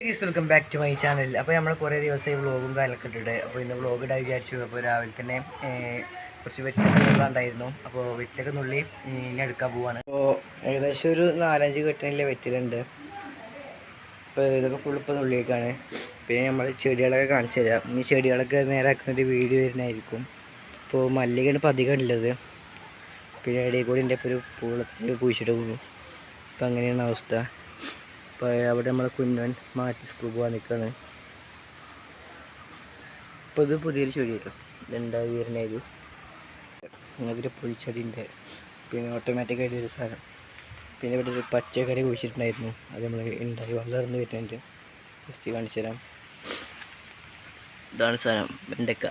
Welcome back to my channel അപ്പോൾ നമ്മൾ കുറേ ദിവസമായി വ്ളോഗും കാര്യങ്ങളൊക്കെ ഇട്ടിട്ട് അപ്പോൾ ഇന്ന് വ്ളോഗ് ഇടാൻ വിചാരിച്ചു. അപ്പോൾ രാവിലെ തന്നെ കുറച്ച് വെറ്റിലൊക്കെ ഉണ്ടായിരുന്നു അപ്പോൾ വെറ്റിലൊക്കെ നുള്ളി ഇനി എടുക്കാൻ പോവാണ്. അപ്പോൾ ഏകദേശം ഒരു നാലഞ്ച് കെട്ടിനിലെ വെറ്റിലുണ്ട് അപ്പോൾ ഇതൊക്കെ ഫുൾ ഇപ്പോൾ നുള്ളിയേക്കാണ്. പിന്നെ നമ്മൾ ചെടികളൊക്കെ കാണിച്ചു തരാം. ഈ ചെടികളൊക്കെ നേരാക്കുന്ന ഒരു വീഡിയോ വരുന്നതായിരിക്കും. അപ്പോൾ മല്ലികയാണ് ഇപ്പോൾ അധികം ഉള്ളത്. പിന്നെ ഇടയിൽ കൂടി എന്റെ ഇപ്പോൾ ഒരു പൂളത്തിൽ കുഴിച്ചിട്ട് പോകും. അപ്പോൾ അങ്ങനെയാണ് അവസ്ഥ. അപ്പോൾ അവിടെ നമ്മളെ കുഞ്ഞൻ മാറ്റി സ്കൂൾ പോകാൻ നിൽക്കുകയാണ് അപ്പോൾ ഇത് പുതിയൊരു ചെടി കേട്ടോ. ഇതുണ്ടായി വരുന്നൊരു അങ്ങനത്തെ പുൽച്ചെടിന്റെ പിന്നെ ഓട്ടോമാറ്റിക്കായിട്ട് ഒരു സാധനം. പിന്നെ ഇവിടെ ഒരു പച്ചക്കറി കുഴിച്ചിട്ടുണ്ടായിരുന്നു. അത് നമ്മൾ ഉണ്ടായി വളർന്ന് വരുന്നുണ്ട്. ജസ്റ്റ് കാണിച്ചു തരാം. ഇതാണ് സാധനം. വെണ്ടക്ക.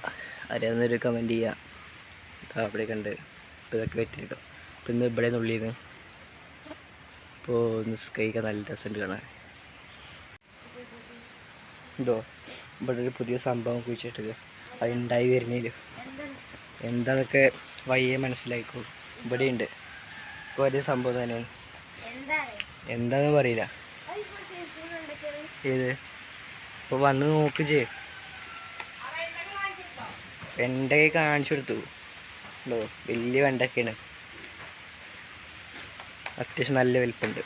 അറിയാവുന്നൊരു കമന്റ് ചെയ്യുക അവിടെ കണ്ട് ഇപ്പോൾ ഇതൊക്കെ വെറ്റിട്ടോ അപ്പോൾ ഇന്ന് ഇവിടെ നുള്ളിയത് ഇപ്പോൾ ഒന്ന് സ്കൈക്ക് നല്ല രസമുണ്ട് കാണാൻ. എന്തോ ഇവിടെ ഒരു പുതിയ സംഭവം കുഴിച്ചിട്ട് അത് ഉണ്ടായി വരുന്നില്ല എന്താന്നൊക്കെ വയ്യെ ഉണ്ട് ഇവിടെയുണ്ട്. വലിയ സംഭവം തന്നെയാണ്. എന്താന്ന് പറയില്ല. ഏത്? ഇപ്പോൾ വന്ന് നോക്ക് ചെയ് വെണ്ടയ്ക്ക് കാണിച്ചു കൊടുത്തു. വലിയ വെണ്ടയ്ക്കാണ് അത്യാവശ്യം നല്ല വലിപ്പുണ്ട്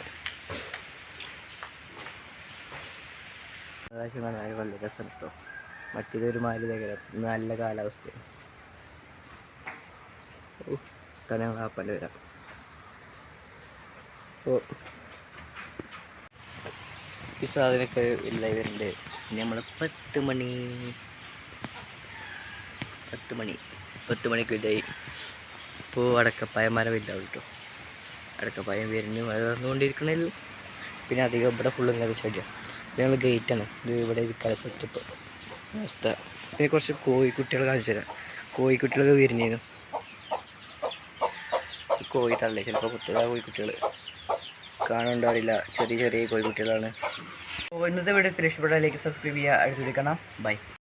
നല്ല രസം കേട്ടോ മറ്റേതൊരു മാലി തകരം നല്ല കാലാവസ്ഥ. തന്നെ വാപ്പന്റെ വരാം ഓ. ഈ സാധനമൊക്കെ ഇല്ല ഇവരുണ്ട് പിന്നെ നമ്മൾ പത്ത് മണി. പത്ത് മണി. പത്ത് മണിക്ക് ഇതായി. ഇപ്പോൾ അടക്കപ്പായ കേട്ടോ അടക്കപ്പായം വരുന്നു. അത് വന്നുകൊണ്ടിരിക്കണല്ലോ പിന്നെ അധികം ഇവിടെ ഫുള്ള് ഇങ്ങനത്തെ ചെടിയാണ് ഞങ്ങൾ ഗേറ്റാണ് ഇത് ഇവിടെ ഇരിക്കാൻ സെറ്റപ്പ് അവസ്ഥ. പിന്നെ കുറച്ച് കോഴിക്കുട്ടികൾ കാണിച്ചു തരാം. കോഴിക്കുട്ടികളൊക്കെ വിരിഞ്ഞിരുന്നു കോഴി തള്ളേ. ചിലപ്പോൾ കുത്തുക കോഴിക്കുട്ടികൾ കാണുന്നുണ്ടാവില്ല ചെറിയ ചെറിയ കോഴിക്കുട്ടികളാണ്. ഇന്നത്തെ വീഡിയോ ഇഷ്ടപ്പെട്ടാലേക്ക് സബ്സ്ക്രൈബ് ചെയ്യുക. കൊടുക്കണം ബൈ